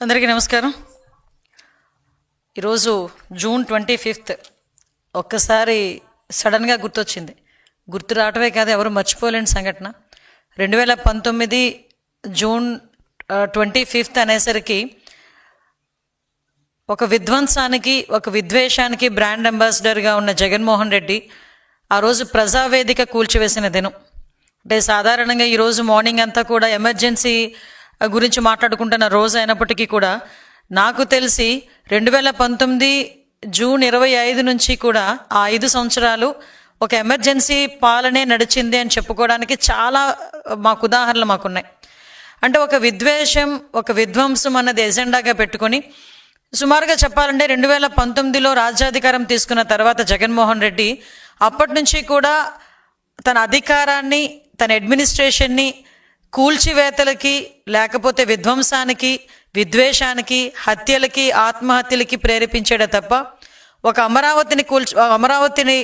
అందరికీ నమస్కారం. ఈరోజు జూన్ ట్వంటీ ఫిఫ్త్. ఒక్కసారి సడన్గా గుర్తొచ్చింది. గుర్తు రావటమే కాదు ఎవరు మర్చిపోలేని సంఘటన. రెండు వేల పంతొమ్మిది జూన్ ట్వంటీ ఫిఫ్త్ అనేసరికి ఒక విధ్వంసానికి ఒక విద్వేషానికి బ్రాండ్ అంబాసిడర్గా ఉన్న జగన్మోహన్ రెడ్డి ఆ రోజు ప్రజావేదిక కూల్చివేసిన దినం. అంటే సాధారణంగా ఈరోజు మార్నింగ్ అంతా కూడా ఎమర్జెన్సీ గురించి మాట్లాడుకుంటున్న రోజు అయినప్పటికీ కూడా నాకు తెలిసి రెండు వేల పంతొమ్మిది జూన్ ఇరవై ఐదు నుంచి కూడా ఆ ఐదు సంవత్సరాలు ఒక ఎమర్జెన్సీ పాలనే నడిచింది అని చెప్పుకోవడానికి చాలా మాకు ఉదాహరణలు మాకున్నాయి. అంటే ఒక విద్వేషం ఒక విధ్వంసం అన్నది ఎజెండాగా పెట్టుకొని సుమారుగా చెప్పాలంటే రెండు వేల పంతొమ్మిదిలో రాజ్యాధికారం తీసుకున్న తర్వాత జగన్మోహన్ రెడ్డి అప్పటి నుంచి కూడా తన అధికారాన్ని తన అడ్మినిస్ట్రేషన్ని కూల్చివేతలకి లేకపోతే విధ్వంసానికి విద్వేషానికి హత్యలకి ఆత్మహత్యలకి ప్రేరేపించాడే తప్ప ఒక అమరావతిని కూల్చి అమరావతిని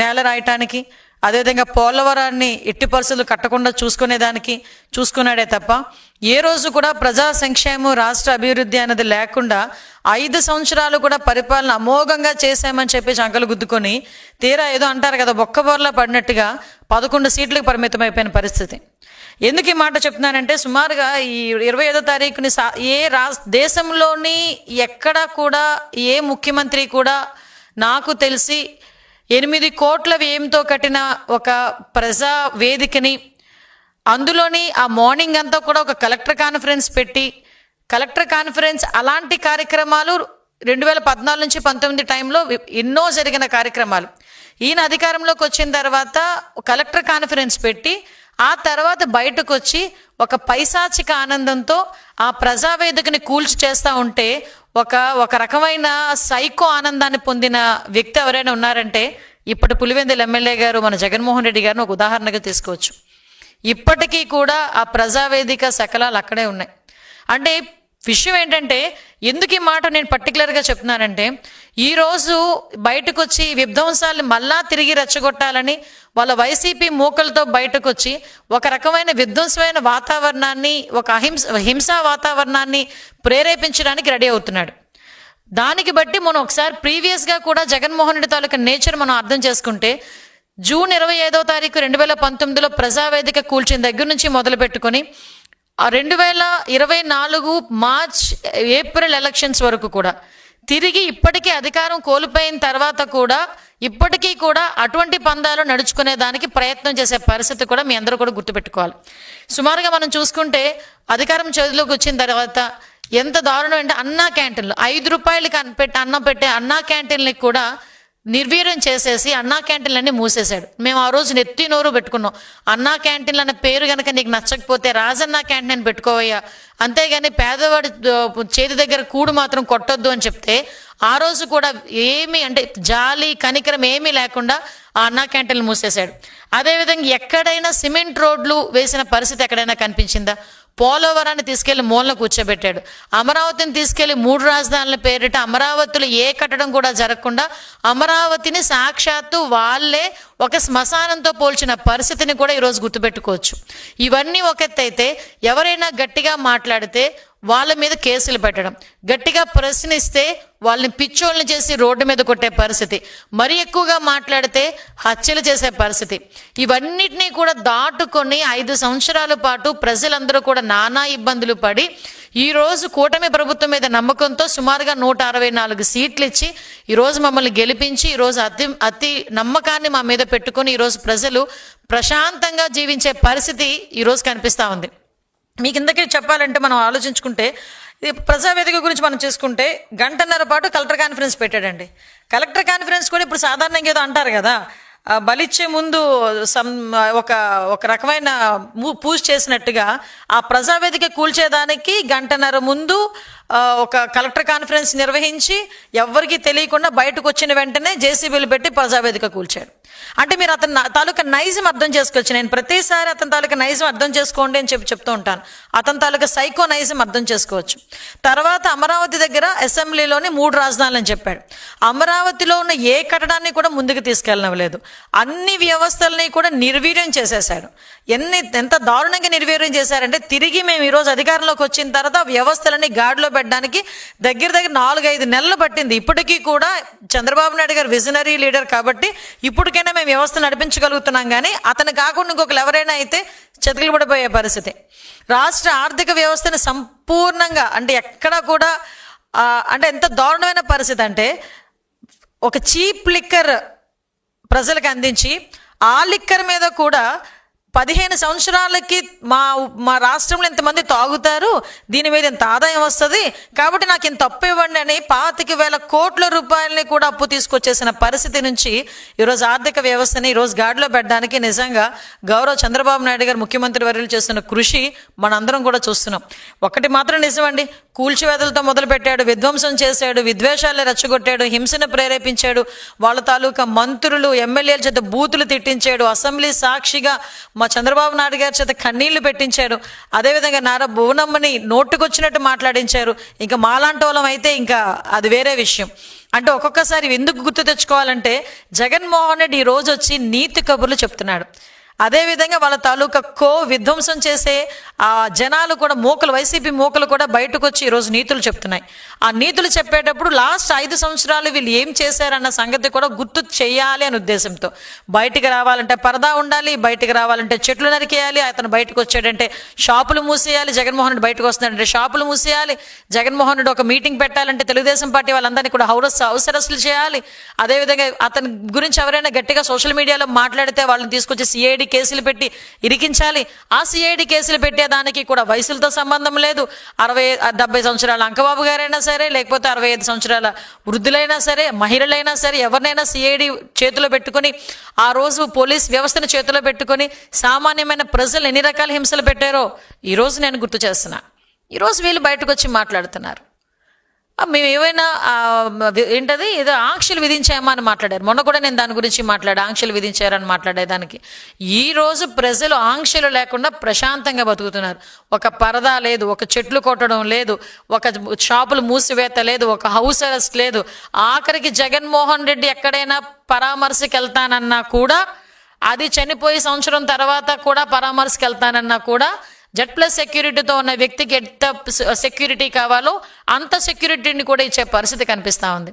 నేల రాయటానికి అదేవిధంగా పోలవరాన్ని ఎట్టి పరిస్థితులు కట్టకుండా చూసుకునేదానికి చూసుకున్నాడే తప్ప ఏ రోజు కూడా ప్రజా సంక్షేమం రాష్ట్ర అభివృద్ధి అనేది లేకుండా ఐదు సంవత్సరాలు కూడా పరిపాలన అమోఘంగా చేశామని చెప్పేసి అంకలు గుద్దుకొని తీరా ఏదో అంటారు కదా బొక్క బోర్లా పడినట్టుగా పదకొండు సీట్లకు పరిమితమైపోయిన పరిస్థితి. ఎందుకు ఈ మాట చెప్తున్నానంటే సుమారుగా ఈ ఇరవై ఐదో తారీఖుని సా ఏ రా దేశంలోని ఎక్కడా కూడా ఏ ముఖ్యమంత్రి కూడా నాకు తెలిసి ఎనిమిది కోట్ల వ్యయంతో కట్టిన ఒక ప్రజా వేదికని అందులోని ఆ మార్నింగ్ అంతా కూడా ఒక కలెక్టర్ కాన్ఫరెన్స్ పెట్టి కలెక్టర్ కాన్ఫరెన్స్ అలాంటి కార్యక్రమాలు రెండు వేల పద్నాలుగు నుంచి పంతొమ్మిది టైంలో ఎన్నో జరిగిన కార్యక్రమాలు. ఈయన అధికారంలోకి వచ్చిన తర్వాత కలెక్టర్ కాన్ఫరెన్స్ పెట్టి ఆ తర్వాత బయటకు వచ్చి ఒక పైశాచిక ఆనందంతో ఆ ప్రజావేదికని కూల్చి చేస్తూ ఉంటే ఒక ఒక రకమైన సైకో ఆనందాన్ని పొందిన వ్యక్తి ఎవరైనా ఉన్నారంటే ఇప్పటి పులివెందుల ఎమ్మెల్యే గారు మన జగన్మోహన్ రెడ్డి గారిని ఒక ఉదాహరణగా తీసుకోవచ్చు. ఇప్పటికీ కూడా ఆ ప్రజావేదిక శకలాలు అక్కడే ఉన్నాయి. అంటే విషయం ఏంటంటే ఎందుకు ఈ మాట నేను పర్టికులర్గా చెప్తున్నానంటే ఈరోజు బయటకు వచ్చి ఈ విధ్వంసాలను మళ్ళా తిరిగి రెచ్చగొట్టాలని వాళ్ళ వైసీపీ మూకలతో బయటకు వచ్చి ఒక రకమైన విధ్వంసమైన వాతావరణాన్ని ఒక అహింస హింసా వాతావరణాన్ని ప్రేరేపించడానికి రెడీ అవుతున్నాడు. దానికి బట్టి మనం ఒకసారి ప్రీవియస్గా కూడా జగన్మోహన్ రెడ్డి తాలూకా నేచర్ మనం అర్థం చేసుకుంటే జూన్ ఇరవై ఐదో తారీఖు రెండు వేల పంతొమ్మిదిలో ప్రజావేదిక కూల్చిన దగ్గర నుంచి మొదలు పెట్టుకొని రెండు వేల ఇరవై నాలుగు మార్చ్ ఏప్రిల్ ఎలక్షన్స్ వరకు కూడా. తిరిగి ఇప్పటికీ అధికారం కోల్పోయిన తర్వాత కూడా ఇప్పటికీ కూడా అటువంటి పందాలు నడుచుకునే దానికి ప్రయత్నం చేసే పరిస్థితి కూడా మీ అందరూ కూడా గుర్తుపెట్టుకోవాలి. సుమారుగా మనం చూసుకుంటే అధికారం చేతిలోకి వచ్చిన తర్వాత ఎంత దారుణం అంటే అన్నా క్యాంటీన్లు. ఐదు రూపాయలకి అన్న పెట్టి అన్నం పెట్టే అన్నా క్యాంటీన్లకి కూడా నిర్వీర్యం చేసేసి అన్నా క్యాంటీన్లన్నీ మూసేశాడు. మేము ఆ రోజు నెత్తి నోరు పెట్టుకున్నాం. అన్నా క్యాంటీన్లు అన్న పేరు కనుక నీకు నచ్చకపోతే రాజన్నా క్యాంటీన్ అని పెట్టుకోవయ్యా. అంతేగాని పేదవాడి చేతి దగ్గర కూడు మాత్రం కొట్టొద్దు అని చెప్తే ఆ రోజు కూడా ఏమీ అంటే జాలి కనికరం ఏమీ లేకుండా ఆ అన్నా క్యాంటీన్లు మూసేశాడు. అదేవిధంగా ఎక్కడైనా సిమెంట్ రోడ్లు వేసిన పరిస్థితి ఎక్కడైనా కనిపించిందా? పోలవరాన్ని తీసుకెళ్ళి మూలన కూర్చోబెట్టాడు. అమరావతిని తీసుకెళ్ళి మూడు రాజధానుల పేరిట అమరావతిలో ఏ కట్టడం కూడా జరగకుండా అమరావతిని సాక్షాత్తు వాళ్ళే ఒక శ్మశానంతో పోల్చిన పరిస్థితిని కూడా ఈరోజు గుర్తుపెట్టుకోవచ్చు. ఇవన్నీ ఒక ఎత్తు ఎవరైనా గట్టిగా మాట్లాడితే వాళ్ళ మీద కేసులు పెట్టడం గట్టిగా ప్రశ్నిస్తే వాళ్ళని పిచ్చోళ్ళని చేసి రోడ్డు మీద కొట్టే పరిస్థితి మరి ఎక్కువగా మాట్లాడితే హత్యలు చేసే పరిస్థితి. ఇవన్నిటినీ కూడా దాటుకొని ఐదు సంవత్సరాల పాటు ప్రజలందరూ కూడా నానా ఇబ్బందులు పడి ఈరోజు కూటమి ప్రభుత్వం మీద నమ్మకంతో సుమారుగా నూట అరవై నాలుగు సీట్లు ఇచ్చి ఈరోజు మమ్మల్ని గెలిపించి ఈరోజు అతి అతి నమ్మకాన్ని మా మీద పెట్టుకొని ఈరోజు ప్రజలు ప్రశాంతంగా జీవించే పరిస్థితి ఈరోజు కనిపిస్తూ ఉంది. మీకు ఇందకే చెప్పాలంటే మనం ఆలోచించుకుంటే ఇది ప్రజావేదిక గురించి మనం చూసుకుంటే గంటన్నర పాటు కలెక్టర్ కాన్ఫరెన్స్ పెట్టాడండి. కలెక్టర్ కాన్ఫరెన్స్ కూడా ఇప్పుడు సాధారణంగా ఏదో అంటారు కదా బలిచ్చే ముందు సమ్ ఒక ఒక రకమైన మూ- పూజ చేసినట్టుగా ఆ ప్రజావేదిక కూల్చేదానికి గంటన్నర ముందు ఒక కలెక్టర్ కాన్ఫరెన్స్ నిర్వహించి ఎవ్వరికీ తెలియకుండా బయటకు వచ్చిన వెంటనే జేసీబీలు పెట్టి ప్రజావేదిక కూల్చాడు అంటే మీరు అతని తాలూకా నైజం అర్థం చేసుకోవచ్చు. నేను ప్రతిసారి అతని తాలూకా నైజం అర్థం చేసుకోండి అని చెప్పి చెప్తూ ఉంటాను. అతని తాలూకా సైకో నైజం అర్థం చేసుకోవచ్చు. తర్వాత అమరావతి దగ్గర అసెంబ్లీలోని మూడు రాజధానులని చెప్పాడు. అమరావతిలో ఉన్న ఏ కట్టడాన్ని కూడా ముందుకు తీసుకెళ్ళనవలేదు అన్ని వ్యవస్థల్ని కూడా నిర్వీర్యం చేసేశాడు. ఎన్ని ఎంత దారుణంగా నిర్వీర్యం చేశారంటే తిరిగి మేము ఈరోజు అధికారంలోకి వచ్చిన తర్వాత వ్యవస్థలని గాడిలో పెట్టడానికి దగ్గర దగ్గర నాలుగైదు నెలలు పట్టింది. ఇప్పటికీ కూడా చంద్రబాబు నాయుడు గారు విజనరీ లీడర్ కాబట్టి ఇప్పటికైనా మేము వ్యవస్థ నడిపించగలుగుతున్నాం కానీ అతను కాకుండా ఇంకొకరు ఎవరైనా అయితే చెతకలు పడిపోయే పరిస్థితి. రాష్ట్ర ఆర్థిక వ్యవస్థని సంపూర్ణంగా అంటే ఎక్కడా కూడా అంటే ఎంత దారుణమైన పరిస్థితి అంటే ఒక చీప్ లిక్కర్ ప్రజలకు అందించి ఆ లిక్కర్ మీద కూడా పదిహేను సంవత్సరాలకి మా మా రాష్ట్రంలో ఇంతమంది తాగుతారు దీని మీద ఇంత ఆదాయం వస్తుంది కాబట్టి నాకు ఇంత అప్పు ఇవ్వండి అని పాతిక వేల కోట్ల రూపాయలని కూడా అప్పు తీసుకొచ్చేసిన పరిస్థితి నుంచి ఈరోజు ఆర్థిక వ్యవస్థని ఈరోజు గాడిలో పెట్టడానికి నిజంగా గౌరవ చంద్రబాబు నాయుడు గారు ముఖ్యమంత్రి వర్యులు చేస్తున్న కృషి మనందరం కూడా చూస్తున్నాం. ఒకటి మాత్రం నిజమండి కూల్చివేతలతో మొదలుపెట్టాడు విధ్వంసం చేశాడు విద్వేషాలు రెచ్చగొట్టాడు హింసను ప్రేరేపించాడు వాళ్ళ తాలూకా మంత్రులు ఎమ్మెల్యేల చేత బూతులు తిట్టించాడు అసెంబ్లీ సాక్షిగా మా చంద్రబాబు నాయుడు గారి చేత కన్నీళ్ళు పెట్టించారు. అదేవిధంగా నారా భువనమ్మని నోటుకొచ్చినట్టు మాట్లాడించారు. ఇంకా మాలాంటి వాళ్ళం అయితే ఇంకా అది వేరే విషయం. అంటే ఒక్కొక్కసారి ఎందుకు గుర్తు తెచ్చుకోవాలంటే జగన్మోహన్ రెడ్డి ఈ రోజు వచ్చి నీతి కబుర్లు చెప్తున్నాడు. అదేవిధంగా వాళ్ళ తాలూకా కో విధ్వంసం చేసే ఆ జనాలు కూడా మూకలు వైసీపీ మూకలు కూడా బయటకు వచ్చి ఈరోజు నీతులు చెప్తున్నాయి. ఆ నీతులు చెప్పేటప్పుడు లాస్ట్ ఐదు సంవత్సరాలు వీళ్ళు ఏం చేశారన్న సంగతి కూడా గుర్తు చేయాలి అనే ఉద్దేశంతో. బయటికి రావాలంటే పరదా ఉండాలి బయటికి రావాలంటే చెట్లు నరికేయాలి అతను బయటకు వచ్చాడంటే షాపులు మూసేయాలి జగన్మోహన్ రెడ్డి బయటకు వస్తున్నాడంటే షాపులు మూసేయాలి జగన్మోహన్ రెడ్డి ఒక మీటింగ్ పెట్టాలంటే తెలుగుదేశం పార్టీ వాళ్ళందరినీ కూడా హౌరస్ అవసరస్సులు చేయాలి. అదేవిధంగా అతని గురించి ఎవరైనా గట్టిగా సోషల్ మీడియాలో మాట్లాడితే వాళ్ళని తీసుకొచ్చి సిఐడి కేసులు పెట్టి ఇరికించాలి. ఆ సిఐడి కేసులు పెట్టేదానికి కూడా వయసులతో సంబంధం లేదు. అరవై డెబ్బై సంవత్సరాల అంకబాబు గారైనా సరే లేకపోతే అరవై ఐదు సంవత్సరాల వృద్ధులైనా సరే మహిళలైనా సరే ఎవరినైనా సిఐడి చేతిలో పెట్టుకొని ఆ రోజు పోలీస్ వ్యవస్థను చేతిలో పెట్టుకొని సామాన్యమైన ప్రజలు ఎన్ని రకాల హింసలు పెట్టారో ఈరోజు నేను గుర్తు చేస్తున్నా. ఈరోజు వీళ్ళు బయటకు వచ్చి మాట్లాడుతున్నారు. మేము ఏమైనా ఏంటది? ఏదో ఆంక్షలు విధించామా అని మాట్లాడారు. మొన్న కూడా నేను దాని గురించి మాట్లాడా ఆంక్షలు విధించారని మాట్లాడేదానికి. ఈ రోజు ప్రజలు ఆంక్షలు లేకుండా ప్రశాంతంగా బతుకుతున్నారు. ఒక పరదా లేదు ఒక చెట్లు కొట్టడం లేదు ఒక షాపులు మూసివేత లేదు ఒక హౌస్ అరెస్ట్ లేదు. ఆఖరికి జగన్మోహన్ రెడ్డి ఎక్కడైనా పరామర్శకి వెళ్తానన్నా కూడా అది చనిపోయి సంవత్సరం తర్వాత కూడా పరామర్శకి వెళ్తానన్నా కూడా జెడ్ ప్లస్ సెక్యూరిటీతో ఉన్న వ్యక్తికి ఎంత సెక్యూరిటీ కావాలో అంత సెక్యూరిటీని కూడా ఇచ్చే పరిస్థితి కనిపిస్తూ ఉంది.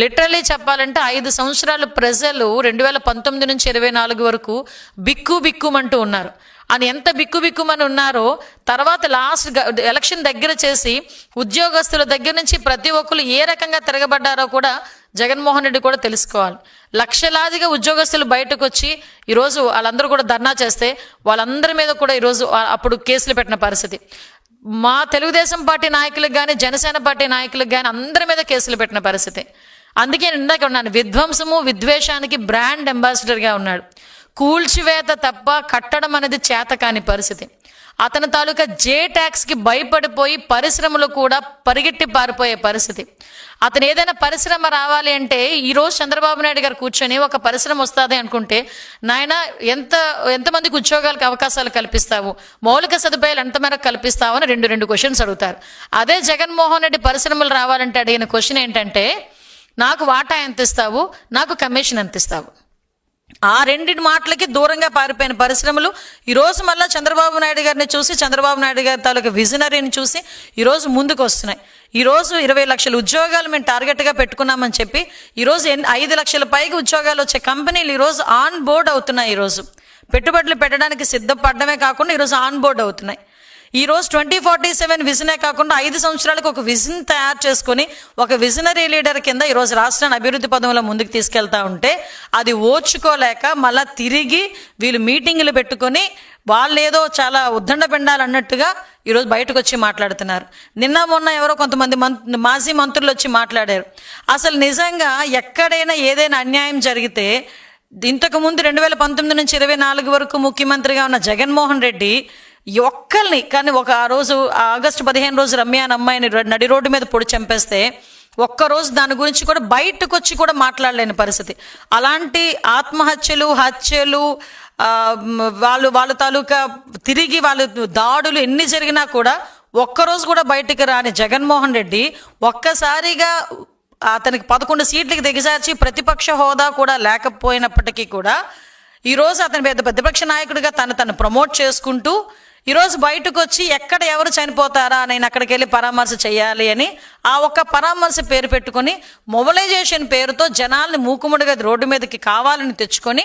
లిటరలీ చెప్పాలంటే ఐదు సంవత్సరాలు ప్రజలు రెండు వేల పంతొమ్మిది నుంచి ఇరవై నాలుగు వరకు బిక్కు బిక్కుమంటూ ఉన్నారు. అని ఎంత బిక్కుబిక్కుమని ఉన్నారో తర్వాత లాస్ట్ గ- ఎలక్షన్ దగ్గర చేసి ఉద్యోగస్తుల దగ్గర నుంచి ప్రతి ఒక్కరు ఏ రకంగా తిరగబడ్డారో కూడా జగన్మోహన్ రెడ్డి కూడా తెలుసుకోవాలి. లక్షలాదిగా ఉద్యోగస్తులు బయటకు వచ్చి ఈరోజు వాళ్ళందరూ కూడా ధర్నా చేస్తే వాళ్ళందరి మీద కూడా ఈరోజు అప్పుడు కేసులు పెట్టిన పరిస్థితి. మా తెలుగుదేశం పార్టీ నాయకులకు కానీ జనసేన పార్టీ నాయకులకు కానీ అందరి మీద కేసులు పెట్టిన పరిస్థితి. అందుకే నేను ఇందాక ఉన్నాను విధ్వంసము విద్వేషానికి బ్రాండ్ అంబాసిడర్గా ఉన్నాడు. కూల్చివేత తప్ప కట్టడం అనేది చేత కాని పరిస్థితి. అతని తాలూకా జే ట్యాక్స్కి భయపడిపోయి పరిశ్రమలు కూడా పరిగెట్టి పారిపోయే పరిస్థితి. అతను ఏదైనా పరిశ్రమ రావాలి అంటే ఈరోజు చంద్రబాబు నాయుడు గారు కూర్చొని ఒక పరిశ్రమ వస్తుంది అనుకుంటే నాయన ఎంత ఎంతమందికి ఉద్యోగాలకు అవకాశాలు కల్పిస్తావు? మౌలిక సదుపాయాలు ఎంత మేరకు కల్పిస్తావు అని రెండు రెండు క్వశ్చన్స్ అడుగుతారు. అదే జగన్మోహన్ రెడ్డి పరిశ్రమలు రావాలంటే అడిగిన క్వశ్చన్ ఏంటంటే నాకు వాటా ఎంత ఇస్తావు? నాకు కమిషన్ ఎంత ఇస్తావు? ఆ రెండింటి మాటలకి దూరంగా పారిపోయిన పరిశ్రమలు. ఈరోజు మళ్ళీ చంద్రబాబు నాయుడు గారిని చూసి చంద్రబాబు నాయుడు గారి తాలూకా విజనరీని చూసి ఈరోజు ముందుకు వస్తున్నాయి. ఈరోజు ఇరవై లక్షల ఉద్యోగాలు మేము టార్గెట్గా పెట్టుకున్నామని చెప్పి ఈరోజు ఎన్ ఐదు లక్షల పైకి ఉద్యోగాలు వచ్చే కంపెనీలు ఈరోజు ఆన్ బోర్డ్ అవుతున్నాయి ఈరోజు పెట్టుబడులు పెట్టడానికి సిద్ధపడడమే కాకుండా ఈరోజు ఆన్ బోర్డ్ అవుతున్నాయి. ఈరోజు ట్వంటీ ఫార్టీ సెవెన్ విజనే కాకుండా ఐదు సంవత్సరాలకు ఒక విజన్ తయారు చేసుకొని ఒక విజనరీ లీడర్ కింద ఈరోజు రాష్ట్రాన్ని అభివృద్ధి పదంలో ముందుకు తీసుకెళ్తా ఉంటే అది ఓర్చుకోలేక మళ్ళా తిరిగి వీళ్ళు మీటింగులు పెట్టుకొని వాళ్ళు ఏదో చాలా ఉద్దండ పిండాలు అన్నట్టుగా ఈరోజు బయటకు వచ్చి మాట్లాడుతున్నారు. నిన్న మొన్న ఎవరో కొంతమంది మంత్ మాజీ మంత్రులు వచ్చి మాట్లాడారు. అసలు నిజంగా ఎక్కడైనా ఏదైనా అన్యాయం జరిగితే ఇంతకుముందు రెండు వేల పంతొమ్మిది నుంచి ఇరవై నాలుగు వరకు ముఖ్యమంత్రిగా ఉన్న జగన్మోహన్ రెడ్డి ఒక్కల్ని కానీ ఒక ఆ రోజు ఆగస్టు పదిహేను రోజు రమ్య అని అమ్మాయిని నడి రోడ్డు మీద పొడి చంపేస్తే ఒక్కరోజు దాని గురించి కూడా బయటకు వచ్చి కూడా మాట్లాడలేని పరిస్థితి. అలాంటి ఆత్మహత్యలు హత్యలు వాళ్ళు వాళ్ళ తాలూకా తిరిగి వాళ్ళు దాడులు ఎన్ని జరిగినా కూడా ఒక్కరోజు కూడా బయటికి రాని జగన్మోహన్ రెడ్డి ఒక్కసారిగా అతనికి పదకొండు సీట్లకి దిగజార్చి ప్రతిపక్ష హోదా కూడా లేకపోయినప్పటికీ కూడా ఈరోజు అతని పెద్ద ప్రతిపక్ష నాయకుడిగా తను తను ప్రమోట్ చేసుకుంటూ ఈరోజు బయటకు వచ్చి ఎక్కడ ఎవరు చనిపోతారా నేను అక్కడికి వెళ్ళి పరామర్శ చేయాలి అని ఆ ఒక్క పరామర్శ పేరు పెట్టుకొని మొబలైజేషన్ పేరుతో జనాల్ని మూకుముడిగా రోడ్డు మీదకి కావాలని తెచ్చుకొని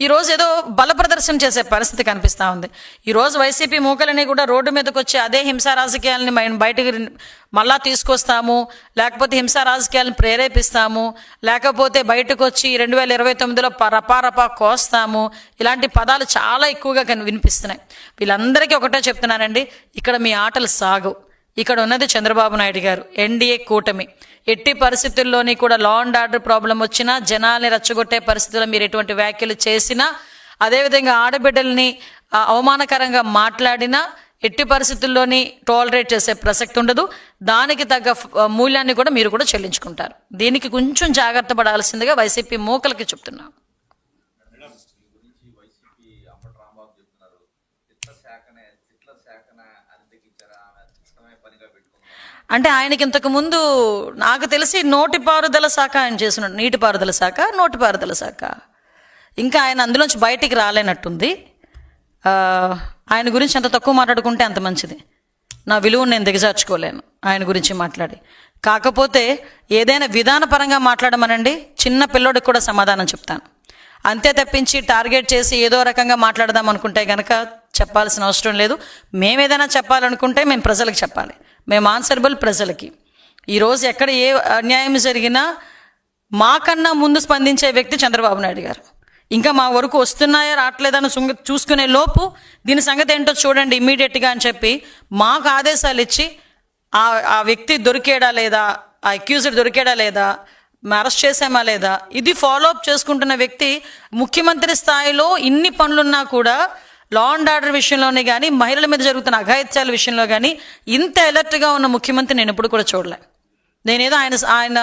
ఈరోజు ఏదో బల ప్రదర్శన చేసే పరిస్థితి కనిపిస్తూ ఉంది. ఈరోజు వైసీపీ మూకలని కూడా రోడ్డు మీదకి వచ్చి అదే హింసా రాజకీయాలని మేము బయటకు మళ్ళా తీసుకొస్తాము. లేకపోతే హింసా రాజకీయాలను ప్రేరేపిస్తాము. లేకపోతే బయటకు వచ్చి రెండు వేల ఇరవై తొమ్మిదిలో రపారపా కోస్తాము. ఇలాంటి పదాలు చాలా ఎక్కువగా కని వినిపిస్తున్నాయి. వీళ్ళందరికీ ఒకటే చెప్తున్నానండి. ఇక్కడ మీ ఆటలు సాగు. ఇక్కడ ఉన్నది చంద్రబాబు నాయుడు గారు ఎన్డీఏ కూటమి. ఎట్టి పరిస్థితుల్లోని కూడా లా అండ్ ఆర్డర్ ప్రాబ్లం వచ్చినా జనాల్ని రెచ్చగొట్టే పరిస్థితుల్లో మీరు ఎటువంటి వ్యాఖ్యలు చేసినా అదేవిధంగా ఆడబిడ్డల్ని అవమానకరంగా మాట్లాడినా ఎట్టి పరిస్థితుల్లోని టాలరేట్ చేసే ప్రసక్తి ఉండదు. దానికి తగ్గ మూల్యాన్ని కూడా మీరు కూడా చెల్లించుకుంటారు. దీనికి కొంచెం జాగ్రత్త పడాల్సిందిగా వైసీపీ మూకలకి చెప్తున్నాను అంటే ఆయనకి ఇంతకు ముందు నాకు తెలిసి నోటిపారుదల శాఖ ఆయన చేసిన నీటిపారుదల శాఖ నోటిపారుదల శాఖ. ఇంకా ఆయన అందులోంచి బయటికి రాలేనట్టుంది. ఆయన గురించి ఎంత తక్కువ మాట్లాడుకుంటే అంత మంచిది. నా విలువను నేను దిగజార్చుకోలేను. ఆయన గురించి మాట్లాడి. కాకపోతే ఏదైనా విధానపరంగా మాట్లాడమనండి చిన్న పిల్లోడికి కూడా సమాధానం చెప్తాను. అంతే తప్పించి టార్గెట్ చేసి ఏదో రకంగా మాట్లాడదాం అనుకుంటే కనుక చెప్పాల్సిన అవసరం లేదు. మేము ఏదైనా చెప్పాలనుకుంటే మేము ప్రజలకు చెప్పాలి. మేము ఆన్సరబుల్ ప్రజలకి. ఈరోజు ఎక్కడ ఏ అన్యాయం జరిగినా మాకన్నా ముందు స్పందించే వ్యక్తి చంద్రబాబు నాయుడు గారు. ఇంకా మా వరకు వస్తున్నాయా రావట్లేదని చూసుకునే లోపు దీని సంగతి ఏంటో చూడండి ఇమ్మీడియట్గా అని చెప్పి మాకు ఆదేశాలు ఇచ్చి ఆ ఆ వ్యక్తి దొరికేడా లేదా ఆ అక్యూజ్డ్ దొరికేడా లేదా అరెస్ట్ చేసామా లేదా ఇది ఫాలో అప్ చేసుకుంటున్న వ్యక్తి ముఖ్యమంత్రి స్థాయిలో ఇన్ని పనులున్నా కూడా లా అండ్ ఆర్డర్ విషయంలోనే కానీ మహిళల మీద జరుగుతున్న అఘాయిత్యాల విషయంలో కానీ ఇంత అలర్ట్గా ఉన్న ముఖ్యమంత్రి నేను ఎప్పుడు కూడా చూడలే. నేనేదో ఆయన ఆయన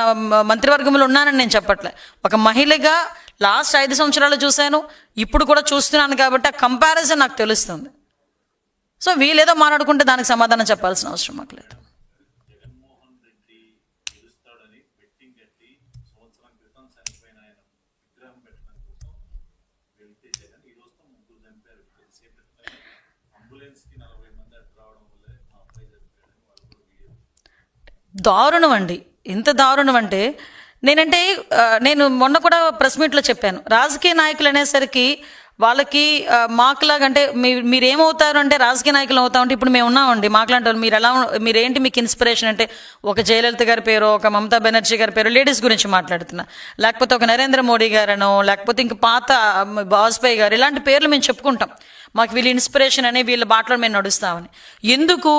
మంత్రివర్గంలో ఉన్నానని నేను చెప్పట్లే. ఒక మహిళగా లాస్ట్ ఐదు సంవత్సరాలు చూశాను ఇప్పుడు కూడా చూస్తున్నాను కాబట్టి ఆ కంపారిజన్ నాకు తెలుస్తుంది. సో వీళ్ళేదో మాట్లాడుకుంటే దానికి సమాధానం చెప్పాల్సిన అవసరం మాకు లేదు జగన్మోహన్ రెడ్డి గెలుస్తాడని బెట్టింగ్ కట్టి సంవత్సరం క్రితం చనిపోయిన ఆయన విగ్రహం పెట్టడం కోసం వెళ్తే జగన్ ఈ రోజుతో ముగ్గురు చనిపోయారు కొద్దిసేపటి నలభై మంది అటు రావడం వల్లే మా అబ్బాయి చనిపోయాడని వాళ్ళు కూడా వీడియో దారుణం అండి ఎంత దారుణం అంటే నేనంటే నేను మొన్న కూడా ప్రెస్ మీట్లో చెప్పాను. రాజకీయ నాయకులు అనేసరికి వాళ్ళకి మాకులాగంటే అంటే మీ మీరు ఏమవుతారు అంటే రాజకీయ నాయకులు అవుతామంటే ఇప్పుడు మేము ఉన్నామండి. మాకులాంటి వాళ్ళు మీరు ఎలా మీరేంటి మీకు ఇన్స్పిరేషన్ అంటే ఒక జయలలిత గారి పేరు ఒక మమతా బెనర్జీ గారి పేరు లేడీస్ గురించి మాట్లాడుతున్నా. లేకపోతే ఒక నరేంద్ర మోడీ గారనో లేకపోతే ఇంక పాత వాజ్పేయి గారు ఇలాంటి పేర్లు మేము చెప్పుకుంటాం. మాకు వీళ్ళు ఇన్స్పిరేషన్ అనే వీళ్ళ బాటలో మేము నడుస్తామని. ఎందుకు?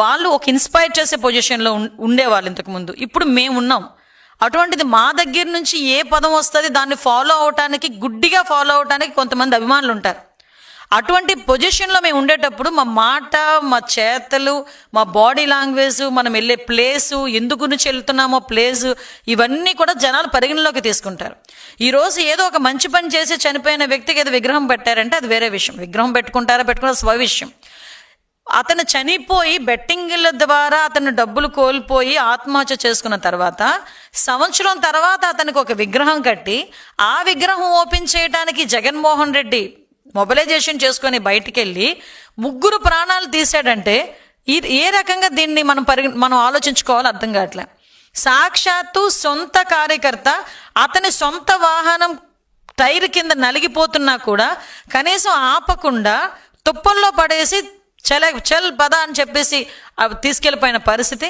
వాళ్ళు ఒక ఇన్స్పైర్ చేసే పొజిషన్లో ఉండేవాళ్ళు ఇంతకుముందు ఇప్పుడు మేము ఉన్నాం అటువంటిది మా దగ్గర నుంచి ఏ పదం వస్తుంది దాన్ని ఫాలో అవటానికి గుడ్డిగా ఫాలో అవటానికి కొంతమంది అభిమానులు ఉంటారు. అటువంటి పొజిషన్లో మేము ఉండేటప్పుడు మా మాట మా చేతలు మా బాడీ లాంగ్వేజ్ మనం వెళ్ళే ప్లేసు ఎందుకు నుంచి వెళ్తున్నామో ప్లేసు ఇవన్నీ కూడా జనాలు పరిగణలోకి తీసుకుంటారు. ఈరోజు ఏదో ఒక మంచి పని చేసి చనిపోయిన వ్యక్తికి ఏదో విగ్రహం పెట్టారంటే అది వేరే విషయం. విగ్రహం పెట్టుకుంటారా పెట్టుకున్న స్వ విషయం అతను చనిపోయి బెట్టింగ్ల ద్వారా అతను డబ్బులు కోల్పోయి ఆత్మహత్య చేసుకున్న తర్వాత సంవత్సరం తర్వాత అతనికి ఒక విగ్రహం కట్టి ఆ విగ్రహం ఓపెన్ చేయడానికి జగన్మోహన్ రెడ్డి మొబిలైజేషన్ చేసుకొని బయటికి వెళ్ళి ముగ్గురు ప్రాణాలు తీశాడంటే ఇది ఏ రకంగా దీన్ని మనం పరి మనం ఆలోచించుకోవాలో అర్థం కావట్లే. సాక్షాత్తు సొంత కార్యకర్త అతని సొంత వాహనం టైర్ కింద నలిగిపోతున్నా కూడా కనీసం ఆపకుండా తుప్పల్లో పడేసి చల చల్ పద అని చెప్పేసి అవి తీసుకెళ్ళిపోయిన పరిస్థితి.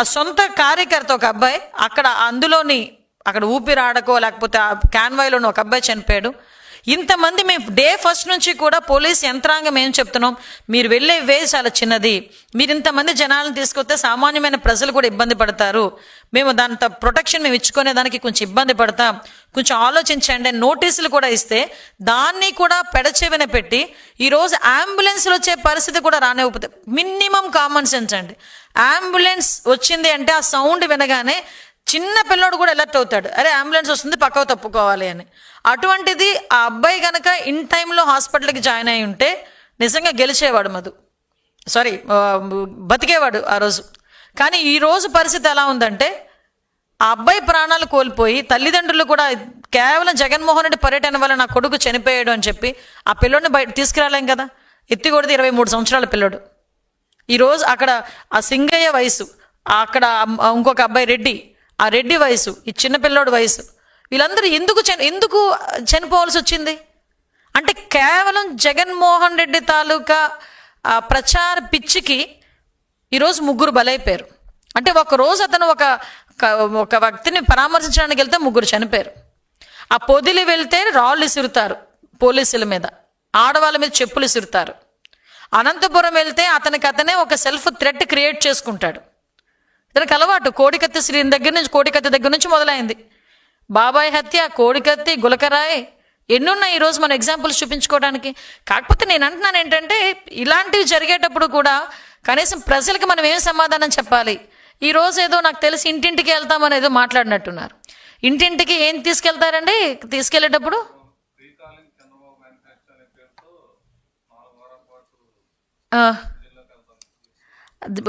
ఆ సొంత కార్యకర్త ఒక అబ్బాయి అక్కడ అందులోని అక్కడ ఊపిరి ఆడకో లేకపోతే ఆ క్యాన్వాయ్లోని ఒక అబ్బాయి చనిపోయాడు. ఇంతమంది మేము డే ఫస్ట్ నుంచి కూడా పోలీస్ యంత్రాంగం ఏం చెప్తున్నాం? మీరు వెళ్ళే వే చాలా చిన్నది. మీరు ఇంతమంది జనాలను తీసుకొస్తే సామాన్యమైన ప్రజలు కూడా ఇబ్బంది పడతారు. మేము దాంతో ప్రొటెక్షన్ మేము ఇచ్చుకునే దానికి కొంచెం ఇబ్బంది పడతాం. కొంచెం ఆలోచించండి. నోటీసులు కూడా ఇస్తే దాన్ని కూడా పెడచెవిన పెట్టి ఈరోజు అంబులెన్స్లు వచ్చే పరిస్థితి కూడా రానివ్వకపోతే మినిమం కామన్ సెన్స్ అండి. అంబులెన్స్ వచ్చింది అంటే ఆ సౌండ్ వినగానే చిన్న పిల్లోడు కూడా అలర్ట్ అవుతాడు. అరే అంబులెన్స్ వస్తుంది పక్కకు తప్పుకోవాలి అని. అటువంటిది ఆ అబ్బాయి కనుక ఇన్ టైంలో హాస్పిటల్కి జాయిన్ అయి ఉంటే నిజంగా గెలిచేవాడు మధు. సారీ బతికేవాడు ఆ రోజు. కానీ ఈరోజు పరిస్థితి ఎలా ఉందంటే ఆ అబ్బాయి ప్రాణాలు కోల్పోయి తల్లిదండ్రులు కూడా కేవలం జగన్మోహన్ రెడ్డి పర్యటన వల్ల నా కొడుకు చనిపోయాడు అని చెప్పి ఆ పిల్లోడిని బయట తీసుకురాలేం కదా? ఎత్తి కొడితే ఇరవై మూడు సంవత్సరాల పిల్లోడు. ఈరోజు అక్కడ ఆ సింగయ్య వయసు అక్కడ ఇంకొక అబ్బాయి రెడ్డి ఆ రెడ్డి వయసు ఈ చిన్న పిల్లోడు వయసు వీళ్ళందరూ ఎందుకు చని ఎందుకు చనిపోవాల్సి వచ్చింది? అంటే కేవలం జగన్మోహన్ రెడ్డి తాలూకా ప్రచార పిచ్చికి ఈరోజు ముగ్గురు బలైపోయారు. అంటే ఒక రోజు అతను ఒక ఒక- వ్యక్తిని పరామర్శించడానికి వెళ్తే ముగ్గురు చనిపోయారు. ఆ పొదిలి వెళ్తే రాళ్ళు ఇసురుతారు పోలీసుల మీద. ఆడవాళ్ళ మీద చెప్పులు ఇసురుతారు. అనంతపురం వెళ్తే అతనికి అతనే ఒక సెల్ఫ్ థ్రెట్ క్రియేట్ చేసుకుంటాడు. ఇతనికి అలవాటు కోడికత్తి శ్రీ దగ్గర నుంచి కోడికత్తి దగ్గర నుంచి మొదలైంది. బాబాయ్ హత్య కోడికత్తి గులకరాయ్ ఎన్నున్నాయి ఈరోజు మనం ఎగ్జాంపుల్స్ చూపించుకోవడానికి? కాకపోతే నేను అంటున్నాను ఏంటంటే ఇలాంటివి జరిగేటప్పుడు కూడా కనీసం ప్రజలకు మనం ఏం సమాధానం చెప్పాలి? ఈరోజు ఏదో నాకు తెలిసి ఇంటింటికి వెళ్తామని ఏదో మాట్లాడినట్టున్నారు. ఇంటింటికి ఏం తీసుకెళ్తారండి? తీసుకెళ్ళేటప్పుడు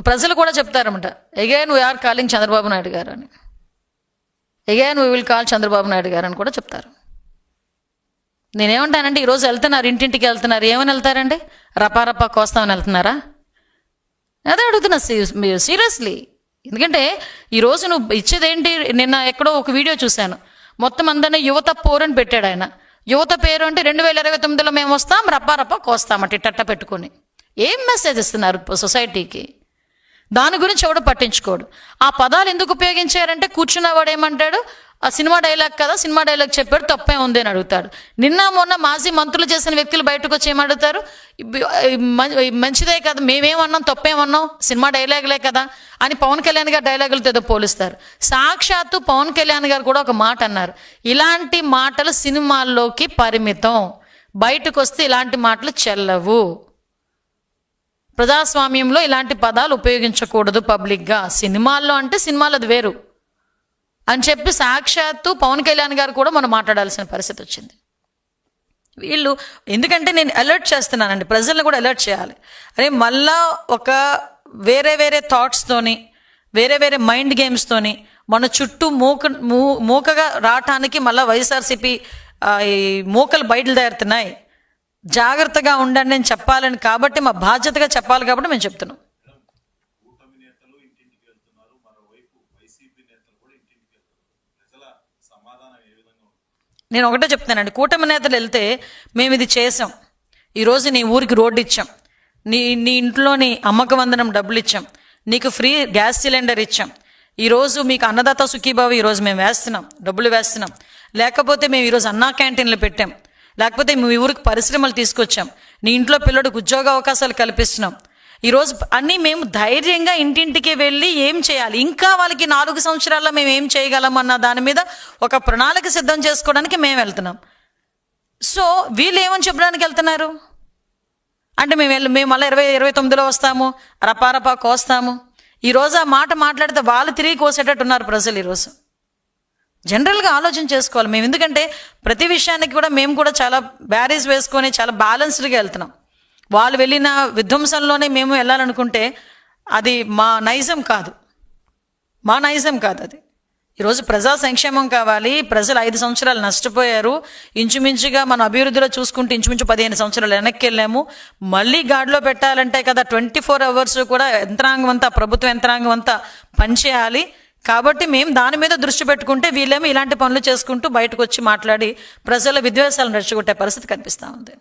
ప్రజలు కూడా చెప్తారన్నమాట. Again we're calling Chandrababu Naidu garu అని. Again we will call Chandrababu Naidu garu అని కూడా చెప్తారు. నేనేమంటానంటే ఈరోజు వెళ్తున్నారు ఇంటింటికి వెళ్తున్నారు ఏమని వెళ్తారండి? రపా కోస్తామని వెళ్తున్నారా? అదే అడుగుతున్నా సీరియస్లీ. ఎందుకంటే ఈరోజు నువ్వు ఇచ్చేదేంటి? నిన్న ఎక్కడో ఒక వీడియో చూశాను. మొత్తం అందరినీ యువత పోరని పెట్టాడు ఆయన. యువత పేరు అంటే రెండు వేల ఇరవై తొమ్మిదిలో మేము వస్తాం రప్పారప్ప రప్పా కోస్తామట ఇట్టట్ట పెట్టుకొని. ఏం మెసేజ్ ఇస్తున్నారు సొసైటీకి? దాని గురించి ఎవడు పట్టించుకోడు. ఆ పదాలు ఎందుకు ఉపయోగించారంటే కూర్చున్నవాడు ఏమంటాడు ఆ సినిమా డైలాగ్ కదా సినిమా డైలాగ్ చెప్పాడు తప్పే ఉంది అని అడుగుతాడు. నిన్న మొన్న మాజీ మంత్రులు చేసిన వ్యక్తులు బయటకు వచ్చి ఏమడుగుతారు? మంచిదే కదా మేమేమన్నాం తప్పేమన్నాం సినిమా డైలాగులే కదా అని పవన్ కళ్యాణ్ గారు డైలాగులతో ఏదో పోలుస్తారు. సాక్షాత్తు పవన్ కళ్యాణ్ గారు కూడా ఒక మాట అన్నారు. ఇలాంటి మాటలు సినిమాల్లోకి పరిమితం. బయటకు వస్తే ఇలాంటి మాటలు చెల్లవు. ప్రజాస్వామ్యంలో ఇలాంటి పదాలు ఉపయోగించకూడదు పబ్లిక్గా. సినిమాల్లో అంటే సినిమాలు అది వేరు. అని చెప్పి సాక్షాత్తు పవన్ కళ్యాణ్ గారు కూడా మనం మాట్లాడాల్సిన పరిస్థితి వచ్చింది. వీళ్ళు ఎందుకంటే నేను అలర్ట్ చేస్తున్నానండి ప్రజలను కూడా అలర్ట్ చేయాలి. అరే మళ్ళా ఒక వేరే వేరే థాట్స్తోని వేరే వేరే మైండ్ గేమ్స్తోని మన చుట్టూ మూక మూ మూకగా రావటానికి మళ్ళీ వైఎస్ఆర్సీపీ ఈ మూకలు బయలుదేరుతున్నాయి జాగ్రత్తగా ఉండండి అని చెప్పాలని కాబట్టి మా బాధ్యతగా చెప్పాలి కాబట్టి మేము చెప్తున్నాం. నేను ఒకటే చెప్తానండి కూటమి నేతలు వెళ్తే మేము ఇది చేసాం. ఈరోజు నీ ఊరికి రోడ్డు ఇచ్చాం. నీ నీ ఇంట్లోని అమ్మక వందనం డబ్బులు ఇచ్చాం. నీకు ఫ్రీ గ్యాస్ సిలిండర్ ఇచ్చాం. ఈరోజు మీకు అన్నదాత సుఖీబాబు ఈరోజు మేము వేస్తున్నాం. డబ్బులు వేస్తున్నాం. లేకపోతే మేము ఈరోజు అన్నా క్యాంటీన్లు పెట్టాం. లేకపోతే మీ ఊరికి పరిశ్రమలు తీసుకొచ్చాం. నీ ఇంట్లో పిల్లడికి ఉద్యోగ అవకాశాలు కల్పిస్తున్నాం. ఈరోజు అన్నీ మేము ధైర్యంగా ఇంటింటికి వెళ్ళి ఏం చేయాలి? ఇంకా వాళ్ళకి నాలుగు సంవత్సరాల్లో మేము ఏం చేయగలం అన్న దాని మీద ఒక ప్రణాళిక సిద్ధం చేసుకోవడానికి మేము వెళ్తున్నాం. సో వీళ్ళు ఏమని చెప్పడానికి వెళ్తున్నారు? అంటే మేము వెళ్ళి మేము మళ్ళీ ఇరవై ఇరవై తొమ్మిదిలో వస్తాము రపారపా కోస్తాము. ఈరోజు ఆ మాట మాట్లాడితే వాళ్ళు తిరిగి కోసేటట్టు ఉన్నారు ప్రజలు ఈరోజు. జనరల్గా ఆలోచన చేసుకోవాలి. మేము ఎందుకంటే ప్రతి విషయానికి కూడా మేము కూడా చాలా బ్యారేజ్ వేసుకొని చాలా బ్యాలెన్స్డ్గా వెళ్తున్నాం. వాళ్ళు వెళ్ళిన విధ్వంసంలోనే మేము వెళ్ళాలనుకుంటే అది మా నైజం కాదు. మా నైజం కాదు అది. ఈరోజు ప్రజా సంక్షేమం కావాలి. ప్రజలు ఐదు సంవత్సరాలు నష్టపోయారు. ఇంచుమించుగా మన అభివృద్ధిలో చూసుకుంటే ఇంచుమించు పదిహేను సంవత్సరాలు వెనక్కి వెళ్ళాము. మళ్ళీ గాడిలో పెట్టాలంటే కదా ట్వంటీ ఫోర్ అవర్స్ కూడా యంత్రాంగం అంతా ప్రభుత్వ యంత్రాంగం అంతా పనిచేయాలి. కాబట్టి మేము దాని మీద దృష్టి పెట్టుకుంటే వీళ్ళేమో ఇలాంటి పనులు చేసుకుంటూ బయటకు వచ్చి మాట్లాడి ప్రజల విద్వేషాలను రెచ్చగొట్టే పరిస్థితి కనిపిస్తూ ఉంది.